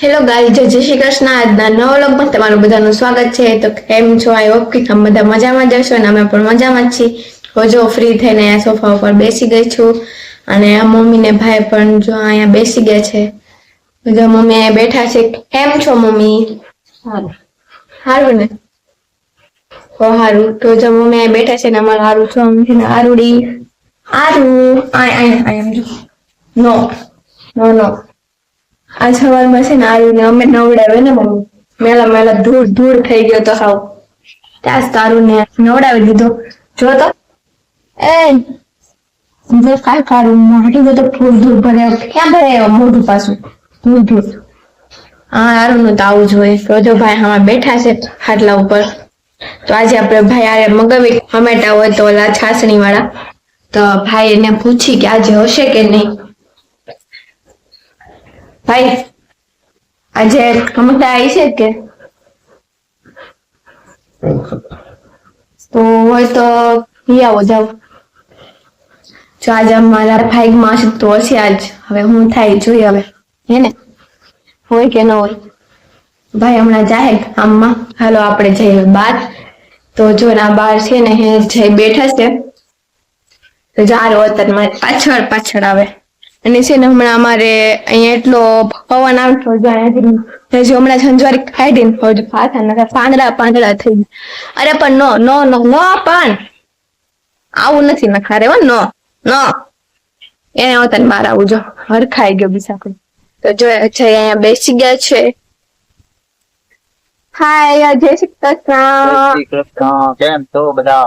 Hello ગાઈ જય જય શ્રી કૃષ્ણ. આજના નવા પણ તમારું બધાનું સ્વાગત છે. તો કેમ છો? આઈ હોપ કે તમે બધા મજામાં જશો અને અમે પણ મજામાં જ છીએ. તો જો ફ્રી થઈને અહીંયા સોફા ઉપર બેસી ગઈ છું. અને આ મમ્મી ને ભાઈ પણ જો અહીંયા બેસી ગયા છે. જો મમ્મી અહીંયા બેઠા છે. કેમ છો મમ્મી? સારું. ને? હો સારું. તો જો મમ્મી અહીંયા બેઠા છે ને અમારું સારું છો. આમ છે ને આરુડી. આરુ. આય આય આય એમ જો. નો નો નો આ સવારમાં છે ને આરુને અમે નવડાવે ને મેલા મેલા ધૂળ ધૂળ થઈ ગયો તો હાવ. ત્યાં તારું ને નવડાવી દીધો. જો તો. એ, જે કાંઈ કાઢું મોઢું તો ધૂળ ધૂળ ભર્યો. ક્યાં ભરે મોઢું પાછું? ધૂળ ધૂળ. હા આરુનું તો આવું જોઈએ હોય. રોજો ભાઈ હમણાં બેઠા છે ખાટલા ઉપર. તો આજે આપણે ભાઈ આરે મગાવી ટમેટા હોય તો ઓલા છાસણી વાળા તો ભાઈ એને પૂછી કે આજે હશે કે નહીં. ભાઈ, આજે મમતા આવી છે કે? તો હોય તો લઈ આવો જાવ જો આજે મારા ભાઈ માં તો હશે આજ. હવે હું થાય જોઈએ હવે. હે ને? હોય કે ન હોય? ભાઈ, હમણાં જાહે આમમાં હાલો, આપણે જઈએ બાર તો જો ના બાર છે ને, હે જઈ બેઠા છે. તો જારો અત્યારે પાછળ પાછળ આવે. અને છે ને હમણાં અમારે અહીંયા એટલો પવન આવતો હજી હમણાં સંજવારી ખાઈ પાંદડા પાંદડા થઈ અરે પણ નો નો નો નો, પણ આવું નથી નખારે હો, નો નો. એને આવતા બહાર આવું, જો. હરખાઈ ગયો બીજા કોઈ. તો જો અચ્છા અહીંયા બેસી ગયા છે. હાય જય શ્રી કૃષ્ણ. કેમ છો બધા?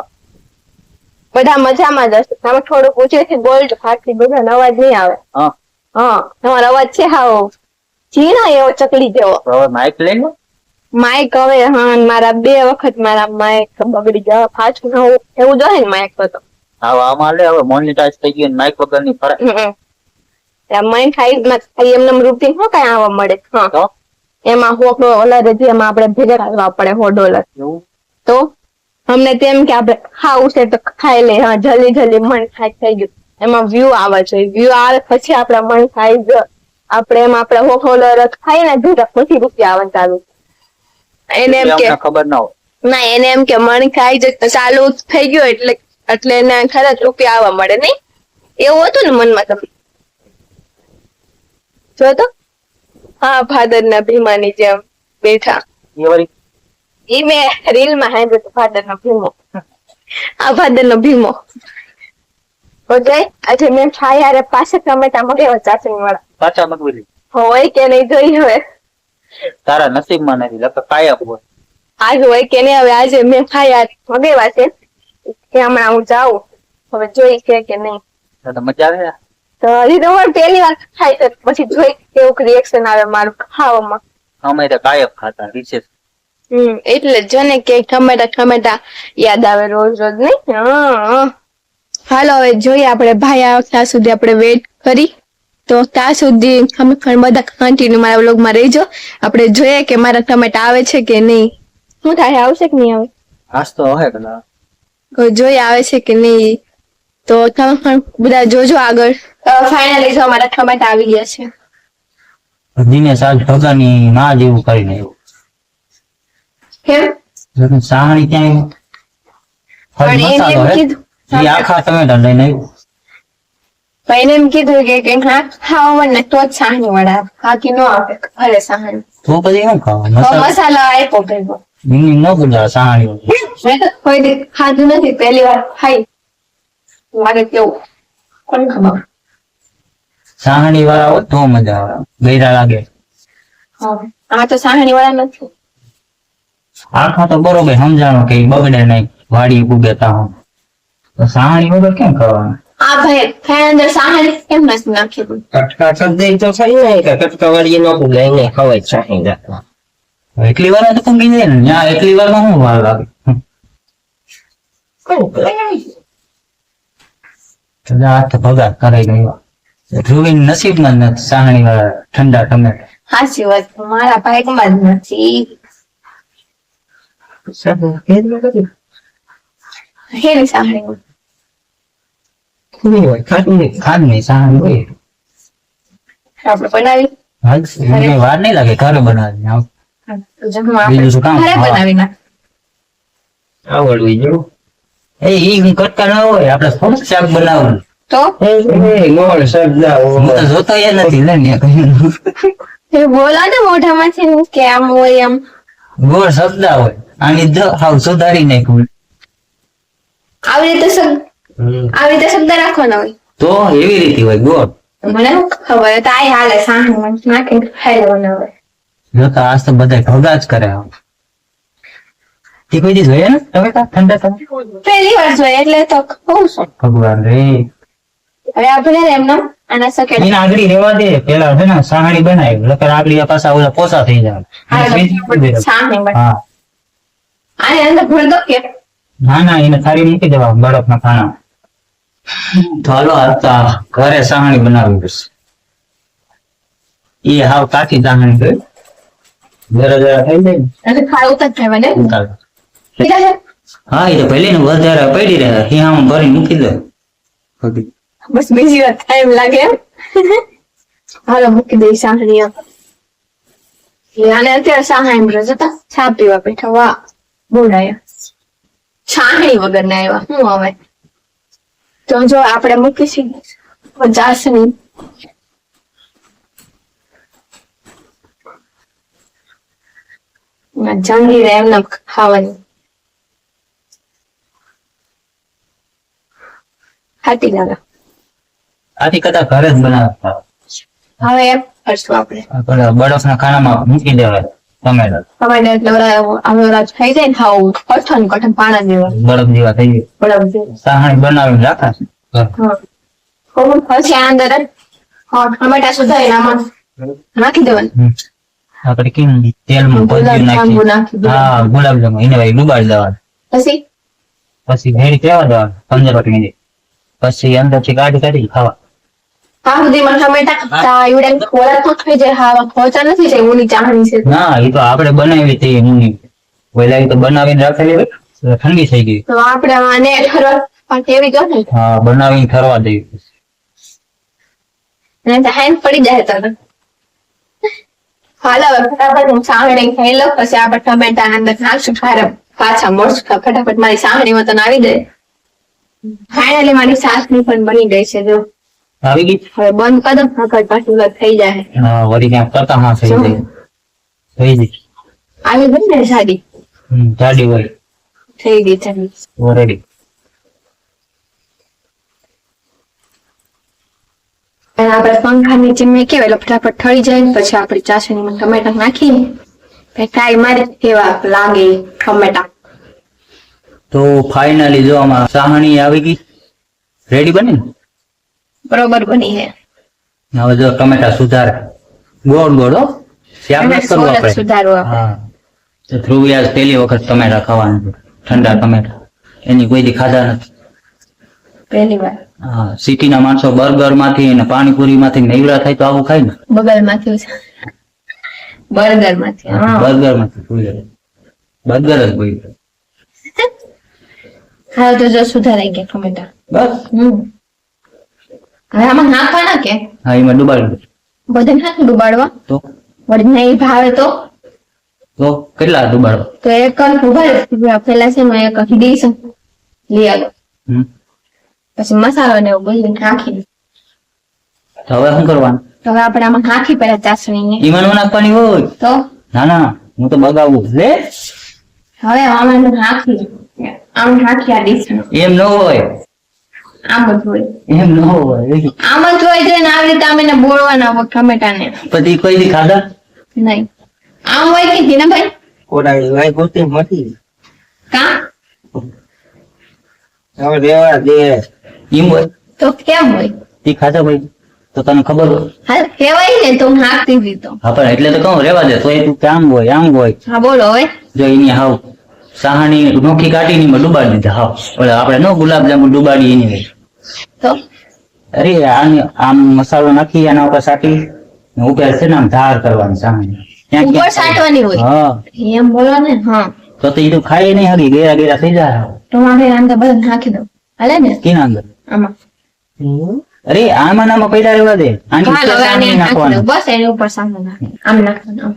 બધા મજામાં જ હશે. તમે થોડુંક ઊંચેથી બોલજો ફાટલી બધા અવાજ નહીં આવે. હા. હા તમારો અવાજ છે હાવ ઝીણો એવો ચકલી જેવો. હવે માઇક લઈ લો. માઇક હવે હા મારા બે વખત મારા માઇક બગડી ગયા. પાછું નવું એવું જોઈએ ને માઇક તો. હવે આમાં લે હવે મોનિટાઈઝ થઈ ગયું માઇક વગરની ફરક માઇક હાઈટમાં ખાલી એમને રૂપિન હો કઈ આવવા મળે? હા. એમાં હો ઓલા રેજી એમાં આપણે ભેગા કરવા પડે હો ડોલર તો? અમને તેમ કે આપણે ખાવું છે તો ખાઈ લે. હા જલ્દી જલ્દી મન ખાઈ થઈ ગયું. એમાં વ્યૂ આવે છે. વ્યૂ આવે પછી આપણા મન જ. આપણે એમ આપણે હો ડોલર ખાઈ ને ભેગા પછી રૂપિયા આવવાનું ચાલુ. એને એમ કે ખબર ના હોય. ના એને એમ કે મણ ખાઈ જ ચાલુ થઈ ગયું એટલે એટલે એને ખરા રૂપિયા આવવા મળે નહીં. એવું હતું ને મનમાં તમે જો તો? હા ફાધર ના ભીમાની જેમ બેઠા. ઈ મેં રીલમાં હતું ફાધર નો ભીમો. આ ફાધર નો ભીમો ઓકે આજે મેં ખાઈ આરે પાસે ટમેટા મગાવ્યો ચાસણી વાળા પાછા મગવી હોય કે નહીં જોઈ હવે. તારા નસીબમાં નથી લખે કાયમ હોય આજ હોય કે નહીં હવે આજે મેં હારે મગાવ્યા છે. કે હમણાં હું જાઉં. હવે જોઈ છે કે નહીં. તો તો મજા આવે? તો હજી તો પહેલી વાર ખાઈ પછી જોઈ કેવું રિએક્શન આવે મારું ખાવામાં. અમે તો કાયમ ખાતા રિસેસ હમ એટલે જ ને કે ટમેટા ટમેટા યાદ આવે રોજ રોજ નહીં હાલો હવે જોઈએ આપણે ભાઈ આવે ત્યાં સુધી આપણે વેટ કરી. તો ત્યાં સુધી અમે પણ બધા કન્ટિન્યુ મારા વ્લોગમાં રહીજો. આપણે જોઈએ કે મારા ટમેટા આવે છે કે નહીં શું થાય આવશે કે નહીં આવે? આજ તો કદાચ. જોઈએ આવે છે કે નહીં તો તમે પણ બધા જોજો આગળ. ફાઇનલી જો મારા ટમેટા આવી ગયા છે. દિનેશ આજ ભગાની ના જેવું કરીને કેમ? આવ્યું સાહણી ક્યાં પણ એને એમ કીધું એ આખા ટમેટા લઈને આવ્યું એને એમ કીધું કે કંઈક ખાવા ને તો જ સાહણી વડા બાકી નો આપે ભલે સાહણી તો પછી શું ખાવા? મસાલા? આપ્યો ભેગો. ન ગુજાર સાહણી કોઈ ખાધું નથી પહેલી વાર ખાઈ. મારે કેવું ખબર? સાહણી વાળા તો મજા આવે. ગયરા લાગે. આ તો સાહણી વાળા નથી. આખા તો બરોબર સમજાણો કે બગડે નહીં વાડી ઉગેતા હું તો સાહાણી વગર કેમ કરવાનું? આ ભાઈ ખાઈ અંદર કેમ નથી નાખી કટકા કરી તો સહી નહીં કે કટકા વાળી ન પુગાય ને ખવાય ચાહી જતા એટલી વાર તો પૂગી જાય ને ત્યાં એટલી વારમાં શું વાર લાગે? તો જા ભગા કરાઈ ગયો. ધ્રુવી નસીબમાં નથી સાહણી વાળા ઠંડા ટમેટા. સાચી વાત મારા ભાગમાં જ નથી. હેની સાહણી નહીં હોય ખાતું નહીં ખાદ નહીં હોય આપણે બનાવી હાલ, એમ વાર નહીં લાગે ઘરે બનાવી આવ. બીજું શું કામ? બનાવી નાખ આવડવી જો એ ઈ હું કરતા ન હોય આપણે થોડુંક શાક બનાવવું તો એ મોળ સબદા હું તો જોતો એ નથી લે ને એ બોલા ને મોઢામાંથી કે આમ હોય આમ ગોળ શબ્દ હોય આની द હાવ સુધારી નાખ્યું આવી રીતે આવી રીતે શબ્દ રાખવાનો હોય. તો એવી રીતે હોય ગોળ મને ખબર? તો આ હાલે સાહણ નાખીને ખાઈ લેવાનો હોય જોતા આજ તો બધા ભગા જ કરે. તે કોઈ દી જોઈએ ને? ટમેટા ઠંડા તમે પહેલી વાર જોઈએ એટલે તો કહું છું. ભગવાન રે. હવે આપણે એમનો આના સકેટ એને આગળી રેવા દે. પેલા છે ને સાહાડી બનાવી લકર આગળી પાછા ઓલા પોસા થઈ જાય. હા. આને અંદર ભૂલ દો કે. ના ના એને સારી મૂકી દેવા બરફ ના ખાના. ચાલો હાલો ઘરે સાહણી બનાવી પડશે એ હાવ કાચી સાહણી ગઈ જરા જરા થઈ જાય એટલે ખાવું તો કહેવાય છે? હા એ તો પહેલી ને વધારે પડી રહે હિયામાં ભરી મૂકી દે. બસ બીજી વાત ટાઈમ લાગે એમ. હાલો મૂકી દઈ સાહણી. આને અત્યારે સાહણી પર જતા ચા પીવા બેઠા વાહ. બોલાયા. છાહણી વગર ના આવ્યા. શું આવે તો જો આપણે મૂકીશું ચાસણી જંગી રે એમને ખાવાની. ખાટી લાગે હાથી કદાચ ઘરે જ બનાવતા. હવે એમ કરશું આપણે. બળફ ના ખાનામાં મૂકી દેવાય. હવે ઓલા થઈ જાય ને ખાવું. કઠણ કઠણ પાણા જેવા. બરફ જેવા થઈ બનાવીને પછી અંદર ટમેટા સુધારીને આમાં. નાખી દેવાનું. આપણે કેમ તેલમાં નાખી. હા ગુલાબજાંબુ એને ભાઈ ડુબાડી દેવાનું. પછી? પછી ભેળી કેવા દેવાનું? પંદર પછી અંદરથી કાઢી કાઢી ખાવા. ટમેટા એવડે ખોરાક તો થઈ જાય હા ખોચા નથી જાય ઊની ચાહણી છે. ના એ તો આપણે બનાવી તે મુની પેલા તો બનાવીને રાખેલી હોય, ઠંડી થઈ ગઈ. તો આપણે આને ઠરવા પણ કેવી ગયો ને. હા બનાવીને ઠરવા દેવી અને તો પડી જાય તને હાલ હવે ફટાફટ હું સાંગણી ખાઈ લઉં પછી આપણે ટમેટા અંદર નાખશું ફારે પાછા મળશું ફટાફટ મારી સાંગણીમાં તને આવી જાય. ફાઇનલી મારી સાસની પણ બની ગઈ છે જો. આવી ગઈ હવે બંધ કદમ ફકડ પાછું વાત થઈ જાય હા વળી ક્યાંક કરતા હા થઈ ગઈ થઈ ગઈ. આવી ગઈ ને સાડી? હમ, જાડી હોય થઈ ગઈ થઈ ઓલરેડી આપણે પંખા નીચે મેકી કેવાય એટલે ફટાફટ ઠરી જાય પછી આપણે ચાસણીમાં ટમેટા નાખીને ફ્રાય મારી કેવા લાગે ટમેટા. તો ફાઇનલી જો આમાં સાહણી આવી ગઈ. રેડી બની? ને બરોબર બની છે હવે જો ટમેટા સુધારે ગોળ ગોળ શ્યામ કરવું આપણે. સુધારવું. હા. તો ધ્રુવિયાસ પહેલી વખત ટમેટા ખાવાનું ઠંડા ટમેટા. એની કોઈ દી ખાધા નથી. પહેલી વાર. હા સિટીના માણસો બર્ગરમાંથી અને પાણીપુરી માંથી નૈવરા થાય તો આવું ખાય ને. બગલમાંથી બર્ગરમાંથી બર્ગરમાંથી ભૂલે બર્ગર જ ભૂલી હા તો જો સુધારાઈ ગયા ટમેટા. બસ. હમ. હવે આમાં નાખવાના કે? હા એમાં ડુબાડી દે બધે નાખી ડુબાડવા? તો? વળી નહીં ભાવે તો? તો કેટલા ડુબાડવા? તો એક ઊભા પેલા છે એક ડીશ લઈ આવ્યો પછી મસાલો ને એવું બધું નાખી. તો હવે શું કરવાનું? તો હવે આપણે આમાં નાખી પેલા ચાસણી ને નો નાખવાની હોય? તો? ના ના. હું તો બગાવું. લે. હવે આમાં નાખી આમ નાખી આ ડીશ એમ ન હોય. આમ જ હોય. એમ ન હોય આમ જ હોય છે ને આવી રીતે આમ બોળવાના હોય પછી કોઈ દી ખાધા? નહીં. આમ હોય કે જીનાભાઈ કોડાળી વાય ગોતી મટી કા? હવે દેવા દે. એમ હોય. તો કેમ હોય? તે ખાધા ભાઈ તો તને ખબર હોય? હા કહેવાય ને તો હાકતી દીધો હા પણ એટલે તો કહું રેવા દે તો એ તું કામ હોય આમ હોય. હા બોલો હવે. જો એની હાવ સાહાની નોખી કાઢીને એમાં ડુબાડી દીધા. હા. ઓલે આપણે નો ગુલાબજાંબુ ડુબાડી એની હોય તો? અરે આની આમ મસાલો નાખી એના ઉપર સાટી ઉપર છે ને આમ ધાર કરવાની સાહાણી. ઉપર સાટવાની હોય? હા. એમ બોલો ને હા. તો તે એ તો ખાઈ નહીં હરી ગેરા ગેરા થઈ જાય. તો મારે અંદર બધું નાખી દઉં. હાલે ને? કેના અંદર? આમાં. અરે આમાં નામાં પૈડા રહેવા દે. આની દો. નાખવાનું. બસ એની ઉપર નાખી આમ નાખવાનું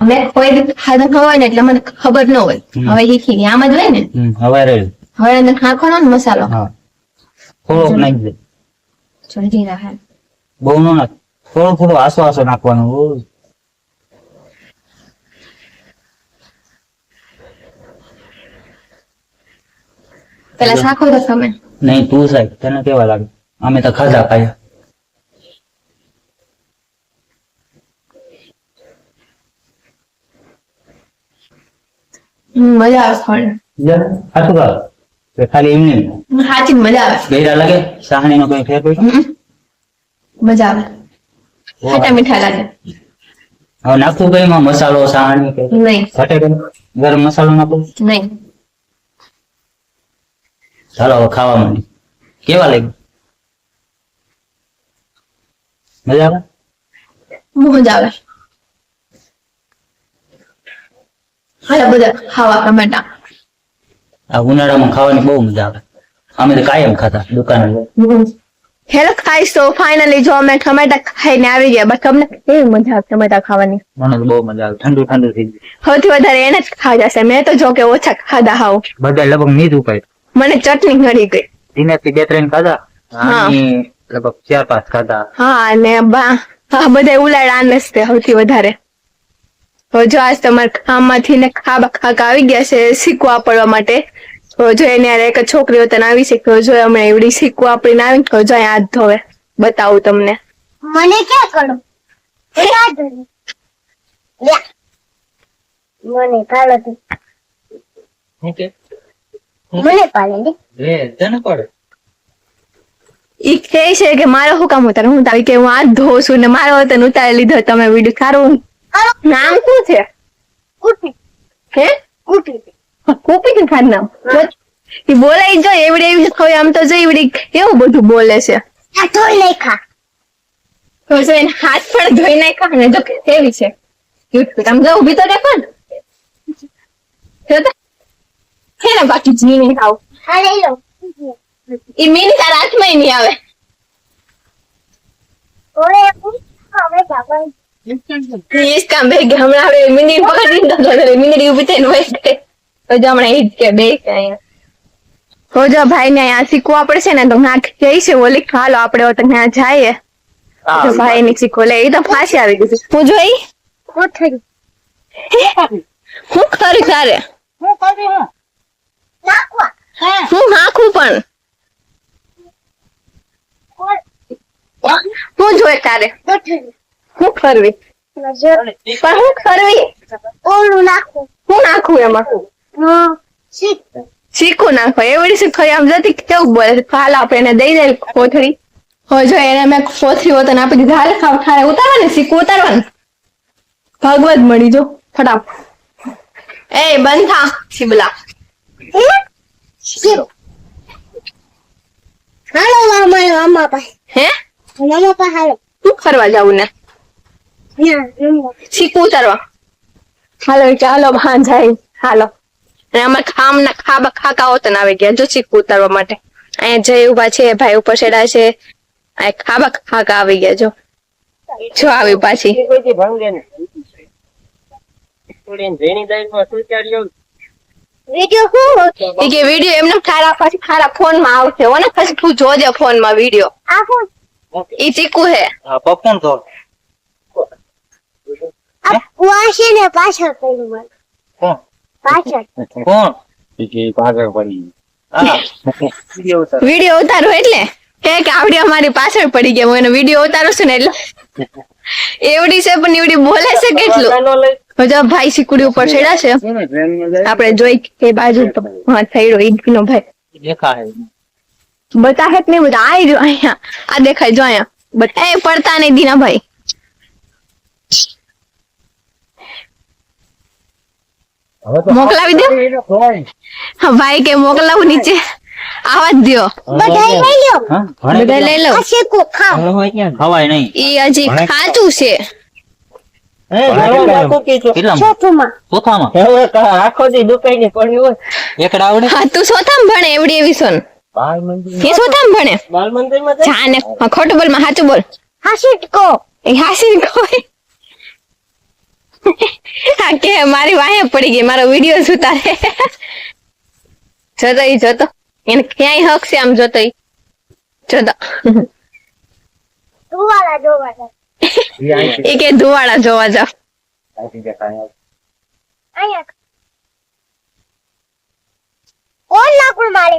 મેં કોઈ ખાધું હોય ને એટલે મને ખબર ન હોય. હવે શીખી આમ જ હોય ને? હવે હવે અંદર નાખવાનો ને મસાલો. થોડોક નાખી દે. બહુ નો નાખ. થોડો થોડો આસો આસો નાખવાનો. પેલા શાખો તો તમે. નહીં તું સાહેબ તને કેવા લાગે? અમે તો ખાધા ખાયા મજા આવે ખાવાની. ખાતું ખા કે ખાલી એમને સાચી જ મજા આવે ગયડા લાગે સાહણી નો કઈ ફેર પડ્યો હમ. મજા આવે ખાટા મીઠા લાગે હવે નાખવું કઈ માં મસાલો સાહણી કે નહીં ઘટે કઈ ગરમ મસાલો નાખો નહીં ચાલો હવે ખાવા માંડી કેવા લાગ્યું મજા આવે મજા આવે હાલો બધા ખાવા ટમેટા આ ઉનાળામાં ખાવાની બહુ મજા આવે. અમે તો કાયમ ખાતા દુકાને હેલો ખાઈશ તો ફાઇનલી જો અમે ટમેટા ખાઈને આવી ગયા. બટ તમને કેવી મજા આવે ટમેટા ખાવાની? મને તો બહુ મજા આવે. ઠંડુ ઠંડુ થઈ ગયું. સૌથી વધારે એને જ ખાધા છે મેં તો જો કે ઓછા ખાધા હાવ. બધા લગભગ નીજ ઉપાય. મને ચટણી નડી ગઈ. દિનેશથી બે ત્રણ ખાધા? હા. લગભગ ચાર પાંચ ખાધા. હા અને બા હા બધા ઉલાડ આનસ છે સૌથી વધારે. તો જો આજ તમારા કામમાંથી ને ખાબા ખાકા આવી ગયા છે શીખવા પડવા માટે તો જો એને એક છોકરી તને આવી શીખ્યો જો અમે એવડી શીખવા આપડીને આવી તો જો હાથ ધોવે બતાવું તમને. મને ક્યાં કરો ક્યાં ધરી લ્યા. મને પાલો મને પાલે લે લે તને પડે? ઈ કહે છે કે મારો હું કામ ઉતારે? હું તારી કે હું હાથ ધોઉં છું ને મારો તને ઉતારી લીધો તમે વીડિયો સારું નામ શું છે? કુટી. હે? કુટી. કોપી કે નામ? ઈ બોલાઈ જો એવડી એવી ખોઈ આમ તો જો એવડી એવું બધું બોલે છે? આ ધોઈ નહીં ખા તો જો એને હાથ પણ ધોઈ નાખ્યા અને જો કેવી છે. ક્યુટ આમ જો ઊભી તો દેખો ને. હે ને બાકી જી નહીં ખાવ. આ લઈ લો ઈ મીની તારા હાથમાં નહીં આવે. ઓરે હવે જાગવા ઈસ કામ બે હમણાં હવે મિનિટ પકડી તો મિનિટ ઊભી થઈને વહી ગઈ. તો જો હમણાં ઈ જ કે બે કે અહીંયા. તો જો ભાઈ ને અહીંયા શીખવા પડશે ને તો નાખ જઈ છે ઓલી હાલો આપણે તો ત્યાં જઈએ. તો ભાઈ ને શીખો લે. એ તો ફાંસી આવી ગઈ હું જોઈ? હું ખરી તારે? હું નાખું પણ. હું જોઈ તારે? હું ખરવી પણ હું ખરવી ઓલું નાખું. હું નાખું એમાં? શીખ. નાખો. એવડી શીખો આમ જતી કેવું બોલે ખાલ આપણે એને દઈ દે કોથળી. હો જો એને મેં કોથળી વતન આપી દીધી હાલ ખાવ ઠારે ઉતારવા ને શીખું ઉતારવાનું? ભાગવત મળી જો ફટાફ એ બંધ થા શિબલા હાલો મામા મામા પાસે હે? મામા પાસે હાલો. હું ફરવા જાવું ને? મામા ઉતારવા. હાલો ચાલો ભાન જાય હાલો. અને અમારે ખામ ના ખાબા ખાકા હોતન આવી ગયા જો શીખવું ઉતારવા માટે. અહીંયા જય ઊભા છે ભાઈ ઉપર છેડા છે. આ ખાબા ખાકા આવી ગયા જો. જો આવી પાછી. વિડિયો કે એમને ખારા પાછી ખારા ફોનમાં આવશે. હો ને પછી તું જોજે ફોનમાં વીડિયો ઈ ચીકુ હે. હા ને પાછળ પડ્યું મને કોણ? પાછળ. કોણ? પાછળ પડી. વીડિયો ઉતારો. એટલે? કે કે આવડી અમારી પાછળ પડી ગયા હું એનો વીડિયો ઉતારો છું ને એટલે? એવડી છે પણ એવડી બોલે છે કેટલું? જો ભાઈ સિકુડી ઉપર ચડ્યા છે. આપણે જોઈ કે બાજુ હા થઈડો નો ભાઈ. દેખાય. બતાહે જ નહીં બધા. આ અહીંયા. આ દેખાય જો અહીંયા. એ પડતા નહીં દીના ભાઈ મોકલાવી દો. ભાઈ કે મોકલાવું નીચે. આવા જ દ્યો. બધા લઈ લો. આ શેકો ખાવ ભણો હોય ક્યાં? ખવાય નહીં. ઈ હજી ખાતું છે. દી ખોટું બોલમાં સાચું બોલ. હાસી એ હાસી કે મારી વાહે પડી ગઈ મારો વીડિયો સુતારે. જોતો ઈ જોતો. એને ક્યાંય હક છે આમ જોતો ઈ. જોતો. ધુવાળા જોવા જાવ. એ કે ધુવાળા જોવા જાવ. કોણ લાકડું મારે?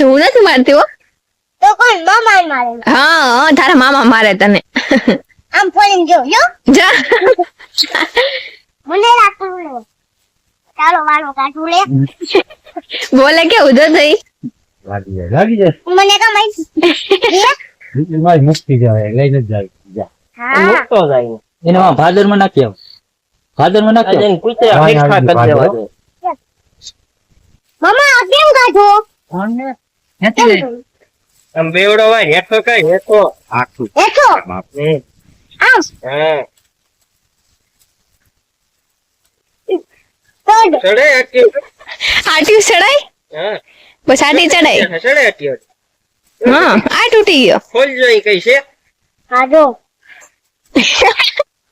હું નથી મારતી હો. તો કોણ મામા મારે? હા, તારા મામા મારે તને. આમ ફોન જો યો. જા. મને લાકડું લે. ચાલો વાળો કાઢું લે. બોલે કેવું જોતો ઈ લાગી જાય લાગી જાય. મને કમાઈ મારી મુક્તિ જાય લઈને જ જાય. જા. હા. મૂકતો જાય. ને. એને ભાદરમાં નાખી આવ. ભાદરમાં નાખી આવ. હા, હેઠા કરી દેવા. દે. મમ્મા આ કેમ કાઢો નથી આમ બેવડો હોય હેઠો કઈ? હેઠો. આખું હેઠો. આમ હા. ચડ ચડે આટી આટી ચડાય હા. બસ આટી ચડાય ચડે આટી હા આ તૂટી ગયો. ખોલ જોઈ કઈ છે. હા જો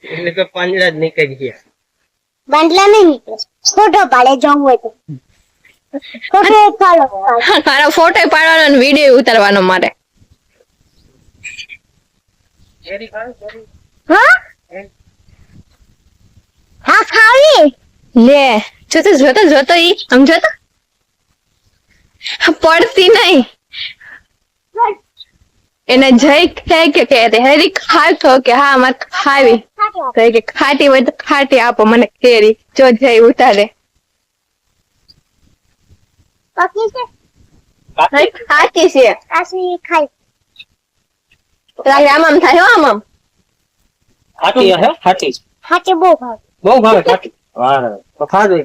એટલે તો પાંદડા જ નીકળી ગયા. બાંધલા નહીં નીકળે. ફોટો પાડે જવું હોય તો. ફોટો પાડો મારો ફોટો પાડવાનો વીડિયો ઉતારવાનો મારે. હા? હા ખાવી? લે જોતો જોતો જોતો ઈ આમ જોતો પડતી નહીં. એને જઈ કહે કે કે રે હેરી ખાતો કે હા મારે ખાવી. તો કે ખાટી હોય તો ખાટી આપો મને કેરી. જો જઈ ઉતારે. ખાટી છે. આમ આમ થાય હો આમ આમ. ખાટી હે? હાટી હાટી બહુ ભાવે. બહુ ભાવે હાટી વાહ તો ખાજો ઈ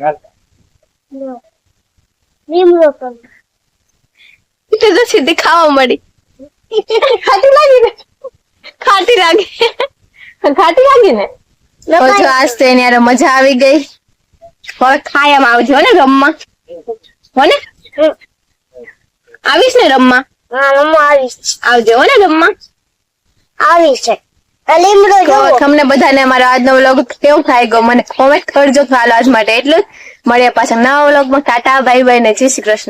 લીમડો કર તો તો સીધી ખાવા મળી. ખાટી લાગી ને? ખાટી લાગી. ખાટી લાગી ને? પછી આજ તો એની મજા આવી ગઈ. હવે ખાયામાં આવજો ને રમવા. હો ને? આવીશ ને રમવા? હા મમ્મા આવીશ. આવજો હો ને રમવા. આવીશ. તમને બધાને અમારો આજનો વ્લોગ કેવું થાય ગયો? મને કોમેન્ટ કરજો ખ્યાલ આજ માટે. એટલું જ મળીએ પાછા નવા વ્લોગમાં ટાટા બાય બાય ને જય શ્રી કૃષ્ણ.